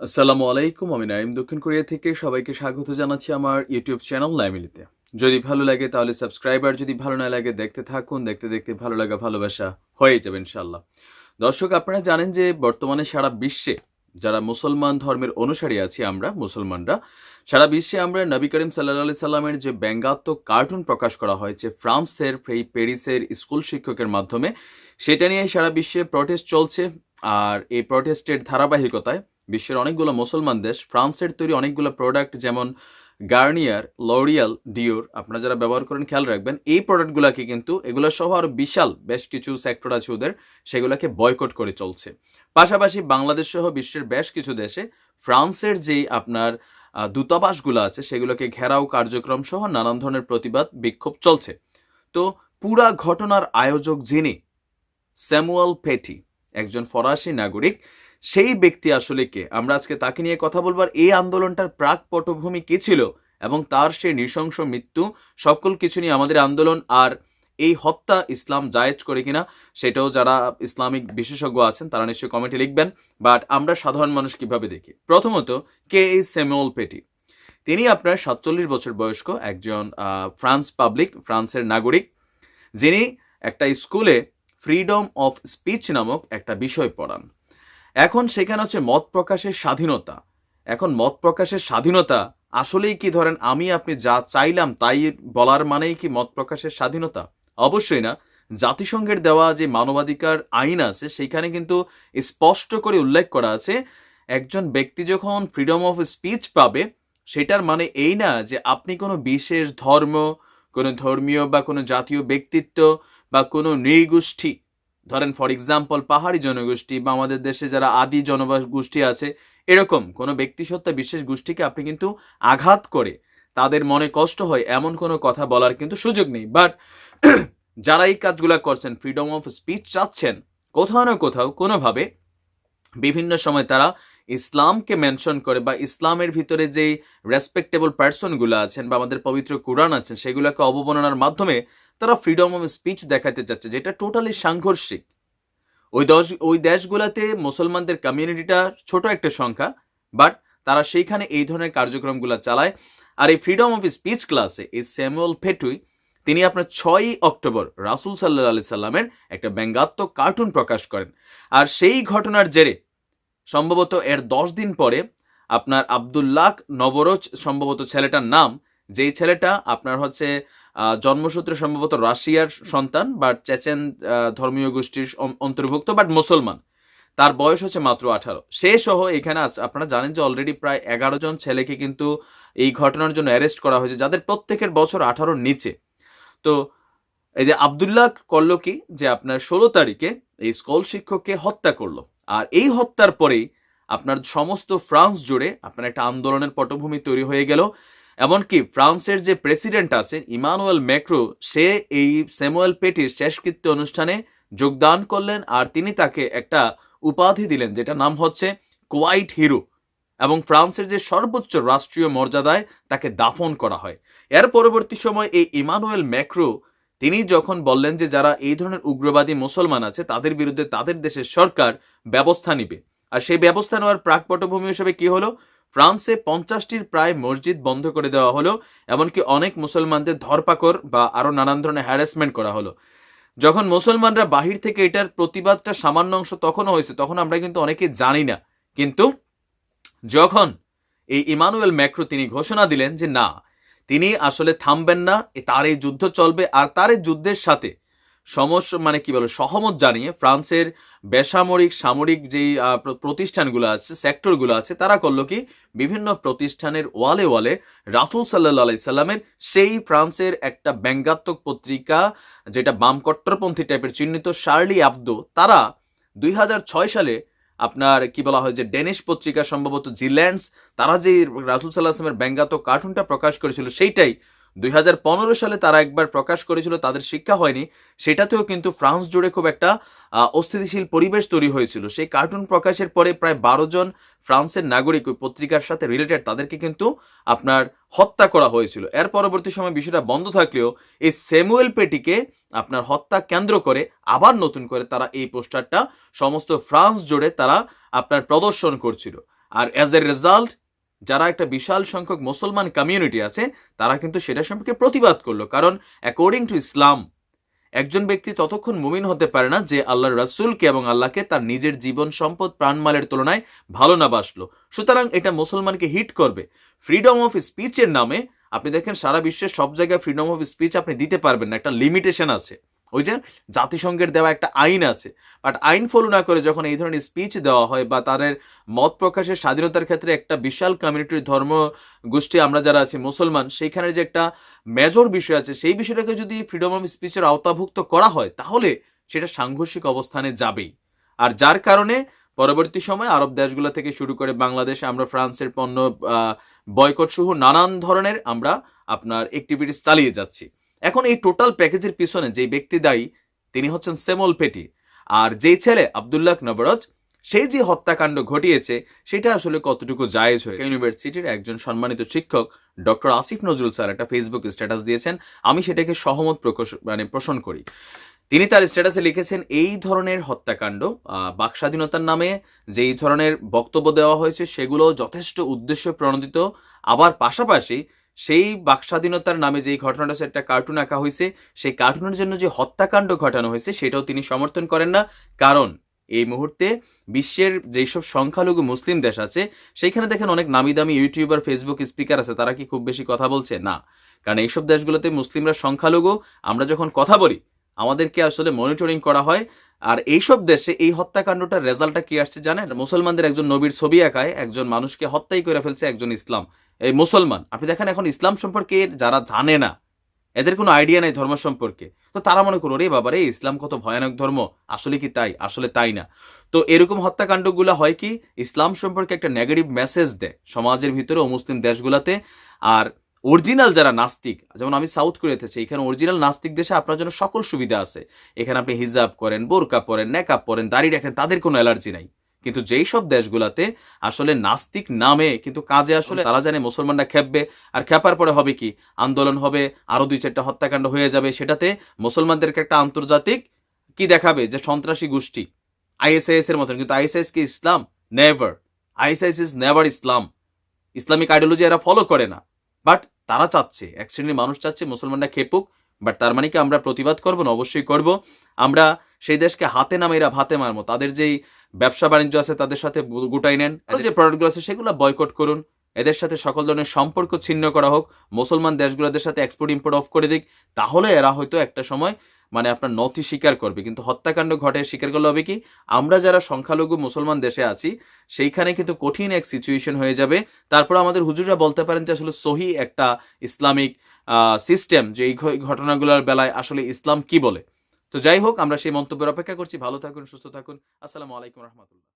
আসসালামু আলাইকুম, আমি নাইম দক্ষিণ কোরিয়া থেকে সবাইকে স্বাগত জানাচ্ছি আমার ইউটিউব চ্যানেল নাইমিলিতে। যদি ভালো লাগে তাহলে সাবস্ক্রাইবার যদি ভালো না লাগে দেখতে থাকুন, দেখতে দেখতে ভালো লাগা, ভালোবাসা হয়ে যাবে ইনশাল্লাহ দর্শক, আপনারা জানেন যে বর্তমানে সারা বিশ্বে যারা মুসলমান ধর্মের অনুসারী আছি আমরা, মুসলমানরা, সারা বিশ্বে আমরা নবী করিম সাল্লা সাল্লামের যে ব্যঙ্গাত্মক কার্টুন প্রকাশ করা হয়েছে, ফ্রান্সের এই প্যারিসের স্কুল শিক্ষকের মাধ্যমে, সেটা নিয়ে সারা বিশ্বে প্রটেস্ট চলছে। আর এই প্রটেস্টের ধারাবাহিকতায় বিশ্বের অনেকগুলো মুসলমান দেশ, ফ্রান্সের তৈরি অনেকগুলো প্রোডাক্ট যেমন গার্নিয়ার লরিয়াল ডিওর আপনারা যারা ব্যবহার করেন খেয়াল রাখবেন, এই প্রোডাক্টগুলোকে কিন্তু এগুলো সহ আরও বিশাল বেশ কিছু সেক্টর আছে ওদের, সেগুলোকে বয়কট করে চলছে। পাশাপাশি বাংলাদেশ সহ বিশ্বের বেশ কিছু দেশে ফ্রান্সের যেই আপনার দূতাবাসগুলো আছে, সেগুলোকে ঘেরাও কার্যক্রম সহ নানান ধরনের প্রতিবাদ, বিক্ষোভ চলছে। তো পুরা ঘটনার আয়োজক যিনি? স্যামুয়াল পেটি একজন ফরাসি নাগরিক। সেই ব্যক্তি আসলে কে? আমরা আজকে তাকে নিয়ে কথা বলব আর এই আন্দোলনটার প্রাক পটভূমি কি ছিল এবং তার সেই নৃশংস মৃত্যু, সকল কিছু নিয়ে আমাদের আন্দোলন আর এই হত্যা ইসলাম জায়েজ করে কিনা সেটাও যারা ইসলামিক বিশেষজ্ঞ আছেন তারা নিশ্চয়ই কমেন্টে লিখবেন। বাট আমরা সাধারণ মানুষ কীভাবে দেখি? প্রথমত, কে এই স্যামুয়েল পেটি? তিনি আপনার সাতচল্লিশ বছর বয়স্ক একজন ফ্রান্স পাবলিক ফ্রান্সের নাগরিক। যিনি একটা স্কুলে ফ্রিডম অফ স্পিচ নামক একটা বিষয় পড়ান। এখন সেখানে হচ্ছে মত প্রকাশের স্বাধীনতা। এখন মত প্রকাশের স্বাধীনতা, আসলেই কি ধরেন আমি আপনি যা চাইলাম তাই বলার মানেই কি মত প্রকাশের স্বাধীনতা? অবশ্যই না। জাতিসংঘের দেওয়া যে মানবাধিকার আইন আছে, সেখানে কিন্তু স্পষ্ট করে উল্লেখ করা আছে, একজন ব্যক্তি যখন ফ্রিডম অফ স্পিচ পাবে, সেটার মানে এই না যে আপনি কোনো বিশেষ ধর্ম, কোনো ধর্মীয় বা কোনো জাতীয় ব্যক্তিত্ব বা কোনো নৃগোষ্ঠী ধরেন ফর এক্সাম্পল পাহাড়ি জনগোষ্ঠী বা আমাদের দেশে যারা আদি জনবাস গোষ্ঠী আছে, এরকম কোনো ব্যক্তিসত্তা বিশেষ গোষ্ঠীকে আপনি কিন্তু আঘাত করে তাদের মনে কষ্ট হয়, এমন কোনো কথা বলার কিন্তু সুযোগ নেই। বাট যারা এই কাজগুলো করছেন ফ্রিডম অফ স্পিচ চাচ্ছেন, কোথাও না কোথাও কোনোভাবে বিভিন্ন সময় তারা ইসলামকে মেনশন করে বা ইসলামের ভিতরে যেই রেসপেক্টেবল পার্সনগুলো আছেন বা আমাদের পবিত্র কোরআন আছেন সেগুলোকে অবমাননার মাধ্যমে তারা ফ্রিডম অফ স্পিচ দেখাতে চাচ্ছে, যেটা টোটালি সাংঘর্ষিক। ওই দশ, ওই দেশগুলোতে মুসলমানদের কমিউনিটিটা ছোট একটা সংখ্যা বাট তারা সেইখানে এই ধরনের কার্যক্রমগুলো চালায়। আর এই ফ্রিডম অফ স্পিচ ক্লাসে এই স্যামুয়েল ফেটুই, তিনি আপনার ছয়ই অক্টোবর রাসুল সাল্লাহ আলি সাল্লামের একটা ব্যঙ্গাত্মক কার্টুন প্রকাশ করেন। আর সেই ঘটনার জেরে সম্ভবত এর দশ দিন পরে আপনার আবদুল্লাহ নবরোজ সম্ভবত ছেলেটার নাম, যেই ছেলেটা আপনার হচ্ছে জন্মসূত্রে সম্ভবত রাশিয়ার সন্তান বাট চেচেন ধর্মীয় গোষ্ঠীর অন্তর্ভুক্ত বাট মুসলমান। তার বয়স হচ্ছে মাত্র আঠারো। সে সহ এখানে আপনারা জানেন যে অলরেডি প্রায় এগারো জন ছেলেকে কিন্তু এই ঘটনার জন্য অ্যারেস্ট করা হয়েছে, যাদের প্রত্যেকের বছর আঠারোর নিচে। তো এই যে আবদুল্লাহ করল কি? যে আপনার ষোলো তারিখে এই স্কুল শিক্ষককে হত্যা করল। আর এই হত্যার পরেই আপনার সমস্ত ফ্রান্স জুড়ে আপনার একটা আন্দোলনের পটভূমি তৈরি হয়ে গেল। এমনকি ফ্রান্সের যে প্রেসিডেন্ট আছে ইমানুয়েল ম্যাক্রো, সে এই স্যামুয়েল পেটির শেষকৃত্য অনুষ্ঠানে যোগদান করলেন আর তিনি তাকে একটা উপাধি দিলেন যেটা নাম হচ্ছে কোয়াইট হিরো। এবং ফ্রান্সের যে সর্বোচ্চ রাষ্ট্রীয় মর্যাদায় তাকে দাফন করা হয়। এর পরবর্তী সময় এই ইমানুয়েল ম্যাক্রো তিনি যখন বললেন যে যারা এই ধরনের উগ্রবাদী মুসলমান আছে, তাদের বিরুদ্ধে তাদের দেশের সরকার ব্যবস্থা নিবে। আর সেই ব্যবস্থা নেওয়ার প্রাক পটভূমি হিসেবে কি হলো? ফ্রান্সে পঞ্চাশটির প্রায় মসজিদ বন্ধ করে দেওয়া হলো, এমনকি অনেক মুসলমানদের ধরপাকড় বা আরও নানান ধরনের হ্যারাসমেন্ট করা হলো। যখন মুসলমানরা বাহির থেকে এটার প্রতিবাদটা সামান্য অংশ তখনও হয়েছে, তখন আমরা কিন্তু অনেকে জানি না। কিন্তু যখন এই ইমানুয়েল ম্যাক্রো তিনি ঘোষণা দিলেন যে না তিনি আসলে থামবেন না তার এই যুদ্ধ চলবে আর তার যুদ্ধের সাথে সমস্যা মানে কি বলে, সহমত জানিয়ে ফ্রান্সের বেসামরিক, সামরিক যেই প্রতিষ্ঠানগুলো আছে, সেক্টরগুলো আছে, তারা করল কি, বিভিন্ন প্রতিষ্ঠানের ওয়ালে ওয়ালে রাসুল সাল্লাহ আলাই সাল্লামের সেই ফ্রান্সের একটা ব্যঙ্গাত্মক পত্রিকা, যেটা বাম কট্টরপন্থী টাইপের চিহ্নিত শার্লি আবদো, তারা দুই হাজার ছয় সালে আপনার কি বলা হয় যে ডেনিশ পত্রিকা, সম্ভবত জিল্যান্ডস তারা যে রাসুল সাল্লাহ আসলামের ব্যঙ্গাত্মক কার্টুনটা প্রকাশ করেছিল, সেইটাই দুই হাজার পনেরো সালে তারা একবার প্রকাশ করেছিল, তাদের শিক্ষা হয়নি। সেটাতেও কিন্তু ফ্রান্স জুড়ে খুব একটা অস্থিতিশীল পরিবেশ তৈরি হয়েছিল। সেই কার্টুন প্রকাশের পরে প্রায় বারো জন ফ্রান্সের নাগরিক ওই পত্রিকার সাথে রিলেটেড তাদেরকে কিন্তু আপনার হত্যা করা হয়েছিল। এর পরবর্তী সময় বিষয়টা বন্ধ থাকলেও এই স্যামুয়েল পেটিকে আপনার হত্যা কেন্দ্র করে আবার নতুন করে তারা এই পোস্টারটা সমস্ত ফ্রান্স জুড়ে তারা আপনার প্রদর্শন করছিল। আর অ্যাজ এ রেজাল্ট যারা একটা বিশাল সংখ্যক মুসলমান কমিউনিটি আছে, তারা কিন্তু সেটা সম্পর্কে প্রতিবাদ করল। কারণ অ্যাকর্ডিং টু ইসলাম একজন ব্যক্তি ততক্ষণ মুমিন হতে পারে না যে আল্লাহর রাসূলকে এবং আল্লাহকে তার নিজের জীবন, সম্পদ, প্রাণমালের তুলনায় ভালো না বাসলো। সুতরাং এটা মুসলমানকে হিট করবে। ফ্রিডম অফ স্পিচের নামে, আপনি দেখেন সারা বিশ্বের সব জায়গায় ফ্রিডম অফ স্পিচ আপনি দিতে পারবেন না। একটা লিমিটেশন আছে। ওই যে জাতিসংঘের দেওয়া একটা আইন আছে। বাট আইন ফলো না করে যখন এই ধরনের স্পিচ দেওয়া হয় বা তাদের মত প্রকাশের স্বাধীনতার ক্ষেত্রে একটা বিশাল কমিউনিটির ধর্ম গোষ্ঠী আমরা যারা আছি, মুসলমান, সেইখানে যে একটা মেজর বিষয় আছে, সেই বিষয়টাকে যদি ফ্রিডম অফ স্পিচের আওতাভুক্ত করা হয়, তাহলে সেটা সাংঘর্ষিক অবস্থানে যাবেই। আর যার কারণে পরবর্তী সময় আরব দেশগুলো থেকে শুরু করে বাংলাদেশে আমরা ফ্রান্সের পণ্য বয়কট সহ নানান ধরনের আমরা আপনার অ্যাক্টিভিটিস চালিয়ে যাচ্ছি। এখন এই টোটাল প্যাকেজের পিছনে যেই ব্যক্তি দায়ী, তিনি হচ্ছেন সেমল পেটি। আর যেই ছেলে, আবদুল্লাহ নবরজ সেই যে হত্যাকাণ্ড ঘটিয়েছে, সেটা আসলে কতটুকু জায়েজ হয়ে ইউনিভার্সিটির একজন সম্মানিত শিক্ষক, ডক্টর আসিফ নজরুল স্যার একটা ফেসবুক স্ট্যাটাস দিয়েছেন। আমি সেটাকে সহমত প্রকাশ মানে পোষণ করি। তিনি তার স্ট্যাটাসে লিখেছেন, এই ধরনের হত্যাকাণ্ড বাক স্বাধীনতার নামে যেই ধরনের বক্তব্য দেওয়া হয়েছে, সেগুলো যথেষ্ট উদ্দেশ্য প্রণোদিত। আবার পাশাপাশি সেই বাকস্বাধীনতার নামে যেই ঘটনাটা সেটা কার্টুন আঁকা হয়েছে, সেই কার্টুনের জন্য যে হত্যাকাণ্ড ঘটানো হয়েছে, সেটাও তিনি সমর্থন করেন না। কারণ এই মুহূর্তে বিশ্বের যেসব সংখ্যালঘু মুসলিম দেশ আছে, সেইখানে দেখেন অনেক নামি দামি ইউটিউবার ফেসবুক স্পিকার আছে, তারা কি খুব বেশি কথা বলছে? না। কারণ এইসব দেশগুলোতে মুসলিমরা সংখ্যালঘু, আমরা যখন কথা বলি, আমাদেরকে আসলে মনিটরিং করা হয়। আর এইসব দেশে এই হত্যাকাণ্ডটার রেজাল্টটা কি আসছে জানেন? মুসলমানদের একজন নবীর ছবি আঁকায়, একজন মানুষকে হত্যাই করে ফেলছে একজন ইসলাম। এই মুসলমান, আপনি দেখেন এখন ইসলাম সম্পর্কে যারা জানে না, এদের কোনো আইডিয়া নেই ধর্ম সম্পর্কে। তো তারা মনে করো রে বাবা রে ইসলাম কত ভয়ানক ধর্ম, আসলে কি তাই? আসলে তাই না? তো এরকম হত্যাকাণ্ডগুলো হয় কি, ইসলাম সম্পর্কে একটা নেগেটিভ মেসেজ দেয় সমাজের ভিতরে মুসলিম দেশগুলোতে। আর অরিজিনাল যারা নাস্তিক, যেমন আমি সাউথ কোরিয়াতে আছি, এখানে অরিজিনাল নাস্তিক দেশে আপনার জন্য সকল সুবিধা আছে। এখানে আপনি হিজাব করেন, বোরকা পরেন নেকাপ পরেন, দাড়ি রাখেন, তাদের কোনো অ্যালার্জি নাই। কিন্তু যেই সব দেশগুলাতে আসলে নাস্তিক নামে কিন্তু কাজে আসলে তারা জানে মুসলমানরা খেপবে আর খেপার পরে হবে কি? আন্দোলন হবে আরও দুই চারটা হত্যাকাণ্ড হয়ে যাবে সেটাতে মুসলমানদেরকে একটা আন্তর্জাতিক কি দেখাবে? যে সন্ত্রাসী গোষ্ঠী। আইএসআইএস এর মতন কিন্তু আইএসআইএস কি ইসলাম? Never ISIS is never Islam Islamic ideology এরা ফলো করে না। বাট তারা চাচ্ছে এক শ্রেণির মানুষ চাচ্ছে মুসলমানরা খেপুক বাট তার মানে কি আমরা প্রতিবাদ করব না? অবশ্যই করব। আমরা সেই দেশকে হাতে না মেয়েরা ভাতে মারবো। তাদের যেই ব্যবসা বাণিজ্য আছে তাদের সাথে গুটাই নেন। যে প্রোডাক্টগুলো আছে সেগুলো বয়কট করুন। এদের সাথে সকল ধরনের সম্পর্ক ছিন্ন করা হোক মুসলমান দেশগুলোদের সাথে এক্সপোর্ট ইম্পোর্ট অফ করে দিক তাহলে এরা হয়তো একটা সময় মানে আপনার নথি স্বীকার করবে। কিন্তু হত্যাকাণ্ড ঘটে স্বীকার করলে হবে কি আমরা যারা সংখ্যালঘু মুসলমান দেশে আছি সেইখানে কিন্তু কঠিন এক সিচুয়েশন হয়ে যাবে। তারপর আমাদের হুজুররা বলতে পারেন যে আসলে সহি একটা ইসলামিক সিস্টেম যে এই ঘটনাগুলোর বেলায় আসলে ইসলাম কি বলে। তো যাই হোক, আমরা সেই মন্তব্যের অপেক্ষা করছি। ভালো থাকুন, সুস্থ থাকুন। আসসালামু আলাইকুম রহমতুল্লাহ।